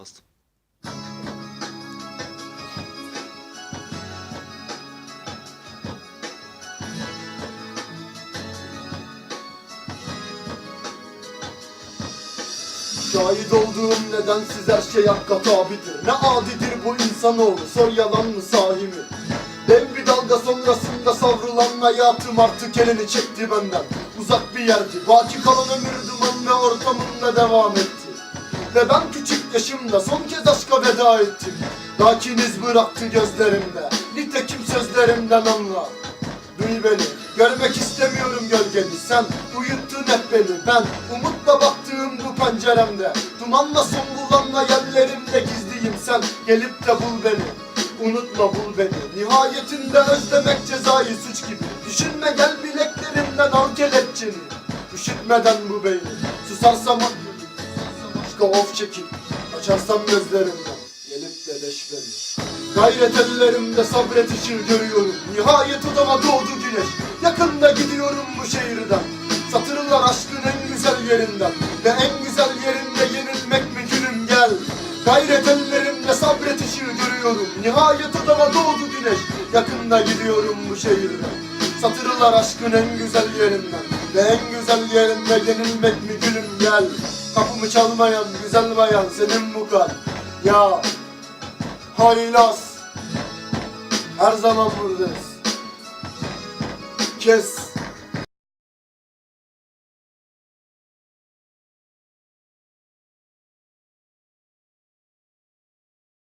Bastım. Şahit olduğum nedensiz her şey hakka tabidir. Ne adidir bu insanoğlu? Sor yalan mı sahi mi? Dev bir dalga sonrasında savrulan hayatım artık elini çekti benden. Uzak bir yerdi. Baki kalan ömür duman ve ortamımla devam etti. Ve ben küçük yaşımda son kez aşka veda ettim. Lakin iz bıraktı gözlerimde. Nitekim sözlerimden anla Duy beni Görmek istemiyorum gölgeni Sen uyuttun hep beni. Ben umutla baktığım bu penceremde. Dumanla son bulan hayallerimde gizliyim. Sen gelip de bul beni. Unutma bul beni. Nihayetinde özlemek cezayı suç gibi. Düşünme gel bileklerimden al kelepçeni. Üşütmeden bu beyni. Susarsam Aşka of çekip Açarsam gözlerimden Gelip de deş beni Gayret ellerimde sabret ışığı görüyorum. Nihayet odama doğdu güneş. Yakında gidiyorum bu şehirden. Satırlar aşkın en güzel yerinden. Ve en güzel yerinde yenilmek mi gülüm gel. Gayret ellerimde sabret ışığı görüyorum. Nihayet odama doğdu güneş. Yakında gidiyorum bu şehirden. Satırlar aşkın en güzel yerinden Ve en güzel yerinde yenilmek mi gülüm gel? Kapımı çalmayan güzel bayan senin bu kalp Ya Haylaz Her zaman buradayız. Kes